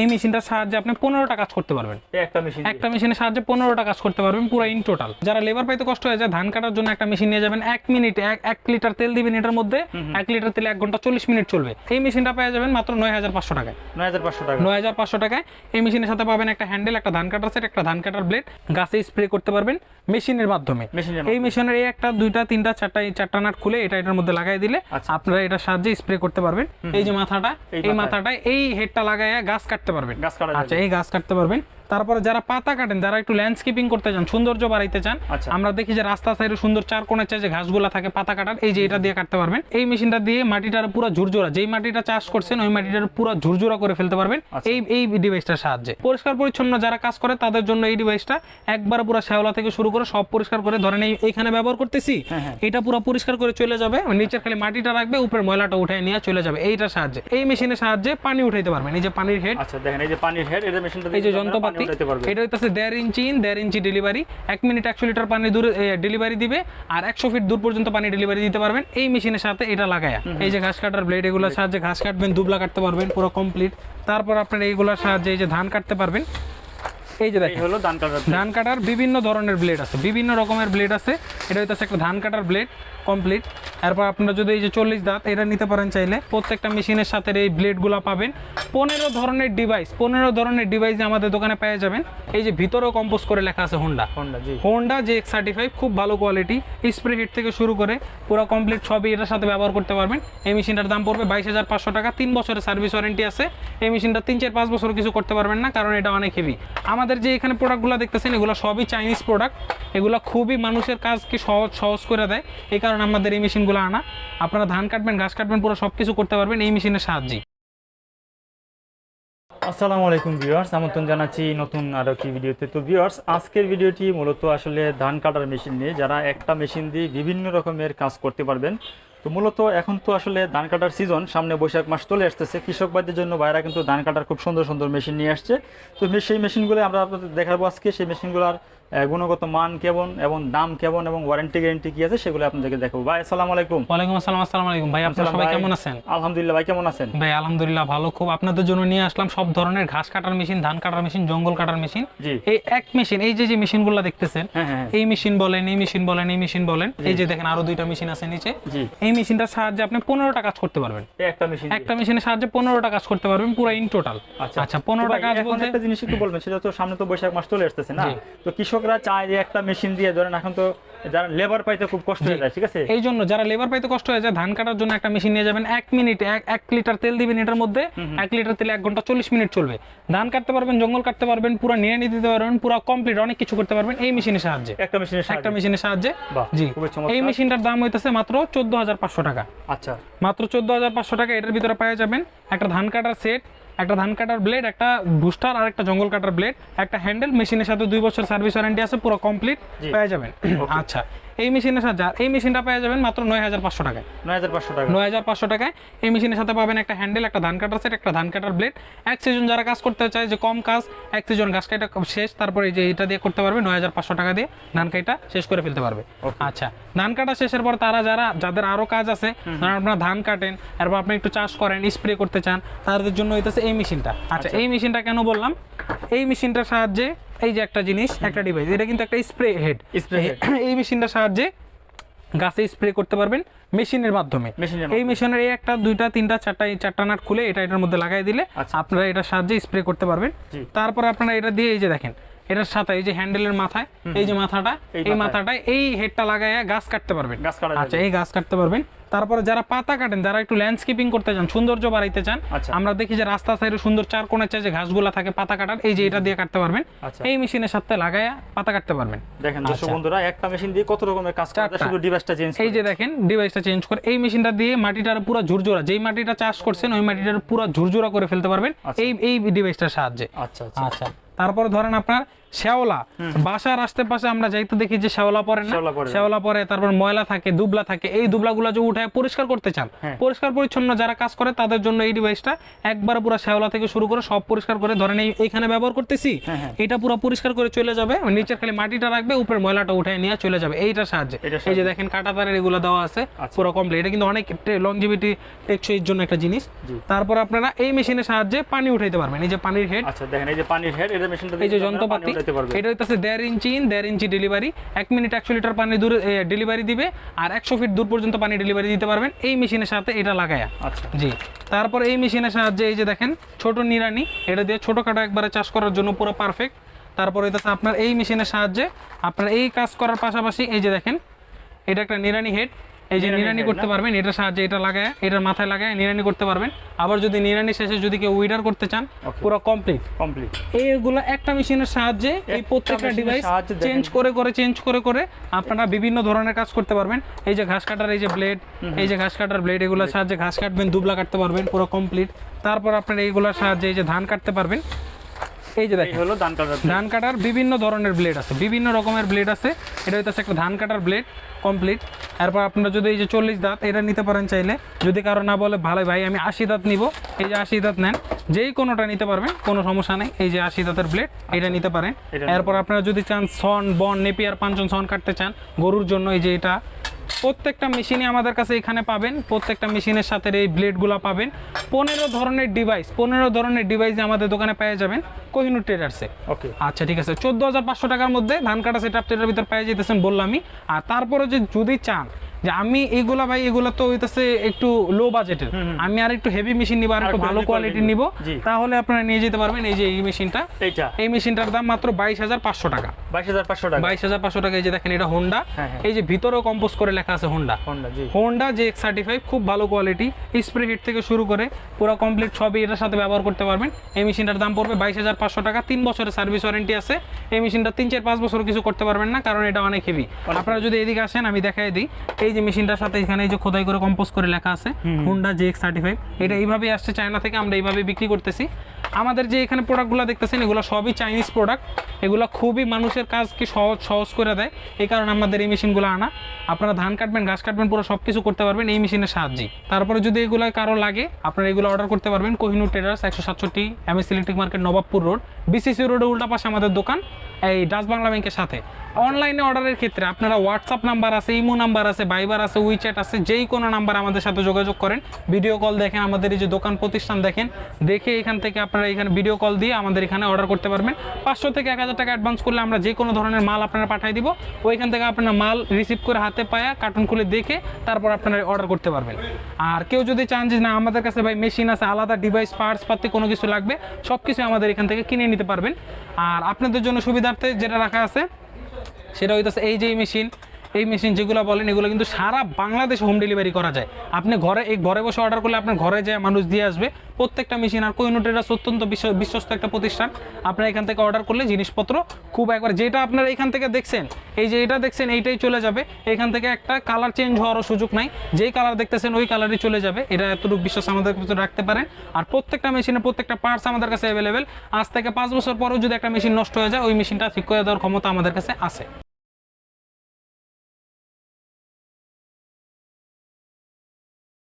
এই মেশিনটার সাহায্যে আপনি পনেরোটা কাজ করতে পারবেন। একটা মেশিন একটা মেশিনের সাহায্যে পনেরোটা কাজ করতে পারবেন পুরো ইন টোটাল যারা লেবার পাইতে কষ্ট হয়ে যায় ধান কাটার জন্য একটা মেশিন নিয়ে যাবেন এক মিনিটে এক লিটার তেল দিবেন এটার মধ্যে এক লিটার তেলে এক ঘণ্টা চল্লিশ মিনিট চলবে। এই মেশিনটা পেয়ে যাবেন মাত্র নয় হাজার পাঁচশো টাকায়। নয় হাজার পাঁচশো টাকা। নয় হাজার পাঁচশো টাকায় এই মেশিনের সাথে পাবেন একটা হ্যান্ডেল একটা ধান কাটার সেট একটা ধান কাটার ব্লেড গাছে স্প্রে করতে পারবেন মেশিনের মাধ্যমে। এই মেশিনের এই একটা দুইটা তিনটা চারটা চারটা নাট খুলে এটা এটার মধ্যে লাগাই দিলে আচ্ছা। আপনারা এটার সাহায্যে স্প্রে করতে পারবেন। এই যে মাথাটা এই। মাথাটায় এই হেডটা লাগাইয়া গাছ কাটতে পারবেন। গাছ কাটা আচ্ছা এই গাছ কাটতে পারবেন। তারপরে যারা পাতা কাটেন যারা একটু ল্যান্ডস্কেপিং করতে চান সৌন্দর্য বাড়াইতে চান আচ্ছা। আমরা দেখি যে রাস্তা সাইডে সুন্দর চার কোণের চাই যে ঘাসগুলা থাকে পাতা কাটার এই যে এটা দিয়ে কাটতে পারবেন এই মেশিনটা দিয়ে মাটিটার পুরো ঝুরঝুরা যেই মাটিটা চাষ করছেন ওই মাটিটার পুরো ঝুরঝুরা করে ফেলতে পারবেন আচ্ছা। এই এই ডিভাইসটার সাহায্যে পরিষ্কার পরিচ্ছন্ন যারা কাজ করে তাদের জন্য এই ডিভাইসটা একবার পুরো শ্যাওলা থেকে শুরু করে সব পরিষ্কার করে ধরেন এই এইখানে ব্যবহার করতেছি হ্যাঁ, হ্যাঁ। এটা পুরো পরিষ্কার করে চলে যাবে নিচের খালি মাটিটা রাখবে উপরে ময়লাটা উঠে নিয়ে চলে যাবে এইটার সাহায্যে এই মেশিনের সাহায্যে পানি উঠাইতে পারবেন এই যে পানির হেড আচ্ছা দেখেন এই যে পানির হেড এটা মেশিনটা এই যে যন্ত্রপাতি এটা হইতেছে দেড় ইঞ্চি ইন দেড় ইঞ্চি ডেলিভারি এক মিনিট একশো লিটার পানি দূরে ডেলিভারি দিবে আর একশো ফিট দূর পর্যন্ত পানি ডেলিভারি দিতে পারবেন। এই মেশিনের সাথে এটা লাগায়া। এই যে ঘাস কাটার ব্লেড এগুলোর সাহায্যে ঘাস কাটবেন দুবলা কাটতে পারবেন পুরো কমপ্লিট তারপর আপনার এইগুলোর সাহায্যে এই যে ধান কাটতে পারবেন। এই যে দেখেন। হলো ধান কাটার ধান কাটার বিভিন্ন ধরনের ব্লেড আছে বিভিন্ন রকমের ব্লেড আছে। এটা হইতেছে একটা ধান কাটার ব্লেড কমপ্লিট এরপর আপনারা যদি এই যে চল্লিশ দাঁত এটা নিতে পারেন চাইলে। প্রত্যেকটা মেশিনের সাথে এই ব্লেডগুলো পাবেন। পনেরো ধরনের ডিভাইস পনেরো ধরনের ডিভাইস আমাদের দোকানে পেয়ে যাবেন। এই যে ভিতরেও কম্পোজ করে লেখা আছে হোন্ডা হোন্ডা জি। হোন্ডা যে এক্স সার্টিফাইভ খুব ভালো কোয়ালিটি স্প্রে হেড থেকে শুরু করে পুরো কমপ্লিট সবই এটার সাথে ব্যবহার করতে পারবেন। এই মেশিনটার দাম পড়বে বাইশ হাজার পাঁচশো টাকা। তিন বছরের সার্ভিস ওয়ারেন্টি আছে। এই মেশিনটা তিন চার পাঁচ বছর কিছু করতে পারবেন না কারণ এটা অনেক হেভি আমাদের যে এখানে প্রোডাক্টগুলো দেখতেছেন, এগুলো সবই চাইনিজ প্রোডাক্ট এগুলো খুবই মানুষের কাজকে সহজ সহজ করে দেয়। এই কারণে আমাদের এই মেশিনগুলো আনা। আপনারা ধান কাটবেন, ঘাস কাটবেন, পুরো সব কিছু করতে পারবেন এই মেশিনের সাহায্যে। আসসালামু আলাইকুম ভিউয়ার্স, আমন্ত্রণ জানাচ্ছি নতুন আরও একটি ভিডিওতে। তো ভিউয়ার্স, আজকের ভিডিওটি মূলত আসলে ধান কাটার মেশিন নিয়ে। যারা একটা মেশিন দিয়ে বিভিন্ন রকমের কাজ করতে পারবেন তো মূলত এখন তো আসলে ধান কাটার সিজন সামনে বৈশাখ মাস চলে আসতেছে। কৃষকবাদের জন্য বাইরা কিন্তু ধান কাটার খুব সুন্দর সুন্দর মেশিন নিয়ে আসছে। তো সেই মেশিনগুলো আমরা আপনাদের দেখাবো আজকে। সেই মেশিনগুলোর গুণগত মান কেমন এবং দাম কেমন এবং ওয়ারেন্টি গ্যারেন্টি কি আছে সেগুলো আপনাদেরকে দেখাবো। ভাই আসসালামু আলাইকুম। ওয়ালাইকুম আসসালাম আসসালামু আলাইকুম। ভাই আপনারা সবাই কেমন আছেন? আলহামদুলিল্লাহ ভাই কেমন আছেন? ভাই আলহামদুলিল্লাহ ভালো খুব। আপনাদের জন্য নিয়ে আসলাম সব ধরনের ঘাস কাটার মেশিন ধান কাটার মেশিন জঙ্গল কাটার মেশিন। এই এক মেশিন এই যে যে মেশিনগুলো দেখতেছেন হ্যাঁ হ্যাঁ এই মেশিন বলেন এই মেশিন বলেন এই মেশিন বলেন এই যে দেখেন আরও দুইটা মেশিন আছে নিচে। এই মেশিনটার সাহায্যে আপনি পনেরোটা কাজ করতে পারবেন। এই একটা মেশিন একটা মেশিনের সাহায্যে পনেরোটা কাজ করতে পারবেন পুরো ইন টোটাল আচ্ছা। আচ্ছা পনেরোটা তো ভাই, কাজ বলতে একটা জিনিস একটু বলবেন সেটা তো সামনে তো বৈশাখ মাস চলে আসতেছে না। তো কৃষকরা চায় যে একটা মেশিন দিয়ে ধরেন এখন তো যারা লেবার পাইতে খুব কষ্ট হয়ে যায় ঠিক আছে? এই জন্য যারা লেবার পাইতে কষ্ট হয়ে যায় ধান কাটার জন্য একটা মেশিন নিয়ে যাবেন এক মিনিটে এক লিটার তেল দিবেন এটার মধ্যে এক লিটার তেলে এক ঘণ্টা চল্লিশ মিনিট চলবে। ধান কাটতে পারবেন জঙ্গল কাটতে পারবেন পুরো নিয়ে দিতে পারবেন পুরো কমপ্লিট অনেক কিছু করতে পারবেন এই মেশিনের সাহায্যে। একটা মেশিনের একটা মেশিনের সাহায্যে। জি। এই মেশিনটার দাম হইতেছে মাত্র চোদ্দ হাজার পাঁচশো টাকা। আচ্ছা। মাত্র চোদ্দ হাজার পাঁচশো টাকা এটার ভিতরে পাওয়া যাবেন একটা ধান কাটার সেট একটা ধান কাটার ব্লেড একটা বুস্টার আর একটা জঙ্গল কাটার ব্লেড একটা হ্যান্ডেল মেশিনের সাথে দুই বছর সার্ভিস ওয়ারেন্টি আছে পুরো কমপ্লিট। পেয়ে যাবেন। আচ্ছা। এই মেশিনের সাথে এই মেশিনটা পেয়ে যাবেন মাত্র নয় হাজার পাঁচশো টাকায়। নয় হাজার পাঁচশো টাকা। নয় হাজার পাঁচশো টাকায় এই মেশিনের সাথে পাবেন একটা হ্যান্ডেল একটা ধান কাটার সেট একটা ধান কাটার ব্লেড। এক সিজন যারা কাজ করতে চায় যে কম কাজ এক সিজন ঘাস কাটা শেষ তারপরে যে এটা দিয়ে করতে পারবে নয় হাজার পাঁচশো টাকা দিয়ে ধান কাটা শেষ করে ফেলতে পারবে। আচ্ছা ধান কাটা শেষের পর তারা যারা যাদের আরও কাজ আছে ধরেন আপনারা ধান কাটেন এরপর আপনি একটু চাষ করেন স্প্রে করতে চান তাদের জন্য হইতেছে এই মেশিনটা। আচ্ছা। এই মেশিনটা কেন বললাম? এই মেশিনটার সাহায্যে এই যে একটা জিনিস একটা ডিভাইস এটা কিন্তু একটা স্প্রে হেড স্প্রে head। এই মেশিনটার সাহায্যে গাছে স্প্রে করতে পারবেন মেশিনের মাধ্যমে এই মেশিনের এই একটা দুইটা তিনটা চারটা এই চারটা নাট খুলে এটা এটার মধ্যে লাগাই দিলে আচ্ছা। আপনারা এটার সাহায্যে স্প্রে করতে পারবেন। তারপরে আপনারা এটা দিয়ে এই যে দেখেন এটার সাথে এই যে হ্যান্ডেলের মাথায় এই যে মাথাটা এই। মাথাটায় এই হেডটা লাগাইয়া গাছ কাটতে পারবেন আচ্ছা এই গাছ কাটতে পারবেন তারপরে যারা পাতা কাটেন যারা একটু ল্যান্ডস্কেপিং করতে চান সৌন্দর্য বাড়াইতে চান আচ্ছা। আমরা দেখি যে রাস্তা সাইডে সুন্দর চার কোণের চাই যে ঘাসগুলা থাকে পাতা কাটার এই যে এটা দিয়ে কাটতে পারবেন আচ্ছা। এই মেশিনের সাথে লাগাইয়া পাতা কাটতে পারবেন দেখেন দর্শক আচ্ছা। বন্ধুরা একটা মেশিন দিয়ে কত রকমের কাজ করা যায় চারটা। শুধু ডিভাইসটা চেঞ্জ এই যে দেখেন ডিভাইসটা চেঞ্জ করে এই মেশিনটা দিয়ে মাটিটার পুরো ঝুরঝুরা যেই মাটিটা চাষ করছেন ওই মাটিটার পুরো ঝুরঝুরা করে ফেলতে পারবেন। এই এই ডিভাইসটার সাহায্যে আচ্ছা আচ্ছা তারপরে ধরেন আপনার শ্যাওলা। বাসার আশেপাশে আমরা যাইতে দেখি যে শ্যাওলা পরে না। শ্যাওলা পরে তারপর ময়লা থাকে দুবলা থাকে এই দুবলাগুলো যে উঠায় পরিষ্কার করতে চান। হ্যাঁ। পরিষ্কার পরিচ্ছন্ন যারা কাজ করে তাদের জন্য এই ডিভাইসটা একবার পুরো শ্যাওলা থেকে শুরু করে সব পরিষ্কার করে ধরেন এইখানে ব্যবহার করতেছি হ্যাঁ, হ্যাঁ। এটা পুরো পরিষ্কার করে চলে যাবে নিচের খালি মাটিটা রাখবে উপরে ময়লাটা উঠে নিয়ে চলে যাবে এইটার সাহায্যে। এই যে দেখেন কাটা তারের এগুলো দেওয়া আছে আচ্ছা। পুরো কমপ্লিট এটা কিন্তু অনেক লংজিভিটি টেকসইর জন্য একটা জিনিস। তারপর আপনারা এই মেশিনের সাহায্যে পানি উঠাইতে পারবেন। এই যে পানির হেড আচ্ছা দেখেন এই যে পানির হেড এটা মেশিনটা এই যে যন্ত্রপাতি। এটা হইতেছে দেড় ইঞ্চি ইন দেড় ইঞ্চি ডেলিভারি এক মিনিট একশো লিটার পানি দূরে ডেলিভারি দিবে আর একশো ফিট দূর পর্যন্ত পানি ডেলিভারি দিতে পারবেন। এই মেশিনের সাথে এটা লাগায়া। আচ্ছা। জি। তারপর এই মেশিনের সাহায্যে এই যে দেখেন ছোট নিরানি এটা দিয়ে ছোটখাটো একবারে চাষ করার জন্য পুরো পারফেক্ট তারপর হইতেছে আপনার এই মেশিনের সাহায্যে আপনার এই কাজ করার পাশাপাশি এই যে দেখেন এটা একটা নিরানি হেড এই যে নিরানি করতে পারবেন এটার সাহায্যে এটা লাগায় এটার মাথায় লাগায় নিরানি করতে পারবেন। আবার যদি নিরানি শেষে যদি কেউ উইডার করতে চান পুরো কমপ্লিট কমপ্লিট এইগুলো একটা মেশিনের সাহায্যে এই প্রত্যেকটা ডিভাইস চেঞ্জ করে করে চেঞ্জ করে করে আপনারা বিভিন্ন ধরনের কাজ করতে পারবেন। এই যে ঘাস কাটার এই যে ব্লেড এই যে ঘাস কাটার ব্লেড এগুলোর সাহায্যে ঘাস কাটবেন দুবলা কাটতে পারবেন পুরো কমপ্লিট তারপর আপনারা এইগুলোর সাহায্যে এই যে ধান কাটতে পারবেন। এই যে দেখেন। হলো ধান কাটার ধান কাটার বিভিন্ন ধরনের ব্লেড আছে বিভিন্ন রকমের ব্লেড আছে। এটা হইতেছে একটা ধান কাটার ব্লেড কমপ্লিট এরপর আপনারা যদি এই যে চল্লিশ দাঁত এটা নিতে পারেন চাইলে। যদি কারও না বলে ভালো ভাই আমি আশি দাঁত নিব। এই যে আশি দাঁত নেন। যেই কোনোটা নিতে পারবেন কোনো সমস্যা নেই। এই যে আশি দাঁতের ব্লেড এটা নিতে পারেন। এরপর আপনারা যদি চান সন বন নেপিয়ার পাঁচজন সন কাটতে চান গরুর জন্য এই যে এটা প্রত্যেকটা মেশিনই আমাদের কাছে এখানে পাবেন। প্রত্যেকটা মেশিনের সাথে এই ব্লেডগুলো পাবেন। পনেরো ধরনের ডিভাইস পনেরো ধরনের ডিভাইস আমাদের দোকানে পেয়ে যাবেন কোহিনুর ট্রেডার্সে ওকে আচ্ছা ঠিক আছে। চোদ্দ হাজার পাঁচশো টাকার মধ্যে ধান কাটা সেট ট্রেডার ভিতরে পেয়ে যেতেছেন বললামই। আর তারপরে যে যদি চান যে আমি এগুলা ভাই এগুলা তো হইতেছে একটু লো বাজেটের আমি আর একটু হেভি মেশিন নিব আর একটু ভালো quality নিব। তাহলে আপনারা নিয়ে যেতে পারবেন এই যে এই মেশিনটা এইটা। এই মেশিনটার দাম মাত্র বাইশ হাজার পাঁচশো টাকা। বাইশ হাজার পাঁচশো টাকা। বাইশ হাজার পাঁচশো টাকা এই যে দেখেন এটা হোন্ডা হ্যাঁ। এই যে ভিতরেও কম্পোজ করে লেখা আছে Honda Honda G X thirty five খুব ভালো কোয়ালিটি স্প্রে হেড থেকে শুরু করে পুরো কমপ্লিট সবই এটার সাথে ব্যবহার করতে পারবেন। এই মেশিনটার দাম পড়বে বাইশ হাজার পাঁচশো টাকা। তিন বছরের সার্ভিস ওয়ারেন্টি আছে। এই মেশিনটা তিন চার পাঁচ বছর কিছু করতে পারবেন না কারণ এটা অনেক হেভি আপনারা যদি এদিকে আসেন আমি দেখাই দিই। এই যে মেশিনটার সাথে এখানে এই যে খোদাই করে কম্পোজ করে লেখা আছে Honda J X thirty five এটা এইভাবেই আসছে চায়না থেকে আমরা এইভাবে বিক্রি করতেছি। আমাদের যে এখানে প্রোডাক্টগুলো দেখতেছেন, এগুলো সবই চাইনিজ প্রোডাক্ট এগুলো খুবই মানুষের কাজকে সহজ সহজ করে দেয়। এই কারণে আমাদের এই মেশিনগুলো আনা। আপনারা ধান কাটবেন ঘাস কাটবেন, পুরো সব কিছু করতে পারবেন এই মেশিনের সাহায্যে। তারপরে যদি এগুলো কারও লাগে, আপনারা এগুলো অর্ডার করতে পারবেন কোহিনুর ট্রেডার্স একশো সাতষট্টি M S electric market Nawabpur road BCC রোডের উল্টা পাশে আমাদের দোকান, এই ডাচ বাংলা ব্যাংকের সাথে। অনলাইনে অর্ডারের ক্ষেত্রে আপনারা হোয়াটসঅ্যাপ নাম্বার আছে ইমো নাম্বার আছে বাইবার আছে উইচ্যাট আছে, যেই কোনো নাম্বার আমাদের সাথে যোগাযোগ করেন। ভিডিও কল দেখেন, আমাদের এই যে দোকান প্রতিষ্ঠান দেখেন। দেখে এখান থেকে আপনারা এখানে ভিডিও কল দিয়ে আমাদের এখানে অর্ডার করতে পারবেন। পাঁচশো থেকে এক হাজার টাকা অ্যাডভান্স করলে আমরা যে কোনো ধরনের মাল আপনারা পাঠিয়ে দিব। ওইখান থেকে আপনারা মাল রিসিভ করে হাতে পায়া কার্টুন খুলে দেখে তারপর আপনারা অর্ডার করতে পারবেন। আর কেউ যদি চান যে, না, আমাদের কাছে ভাই মেশিন আছে, আলাদা ডিভাইস পার্টস পাতি কোনো কিছু লাগবে সব কিছু আমাদের এখান থেকে কিনে নিতে পারবেন। আর আপনাদের জন্য সুবিধার্থে যেটা রাখা আছে, সেটা হইতেছে এই যে মেশিন এই মেশিন যেগুলো বলেন, এগুলো কিন্তু সারা বাংলাদেশে হোম ডেলিভারি করা যায়। আপনি ঘরে, এই ঘরে বসে অর্ডার করলে আপনার ঘরে যায়, মানুষ দিয়ে আসবে। প্রত্যেকটা মেশিন আর কোইনোটেরা অত্যন্ত বিশ্ব- বিশ্বস্ত একটা প্রতিষ্ঠান। আপনার এখান থেকে অর্ডার করলে জিনিসপত্র খুব একবার, যেটা আপনারা এখান থেকে দেখছেন, এই যে এটা দেখছেন, এইটাই চলে যাবে। এখান থেকে একটা কালার চেঞ্জ হওয়ারও সুযোগ নাই। যেই কালার দেখতেছেন, ওই কালারই চলে যাবে। এটা এতটুকু বিশ্বাস আমাদের ভিতরে রাখতে পারেন। আর প্রত্যেকটা মেশিনের প্রত্যেকটা পার্টস আমাদের কাছে অ্যাভেলেবেল আজ থেকে পাঁচ বছর পরেও যদি একটা মেশিন নষ্ট হয়ে যায়, ওই মেশিনটা ঠিক করে দেওয়ার ক্ষমতা আমাদের কাছে আছে।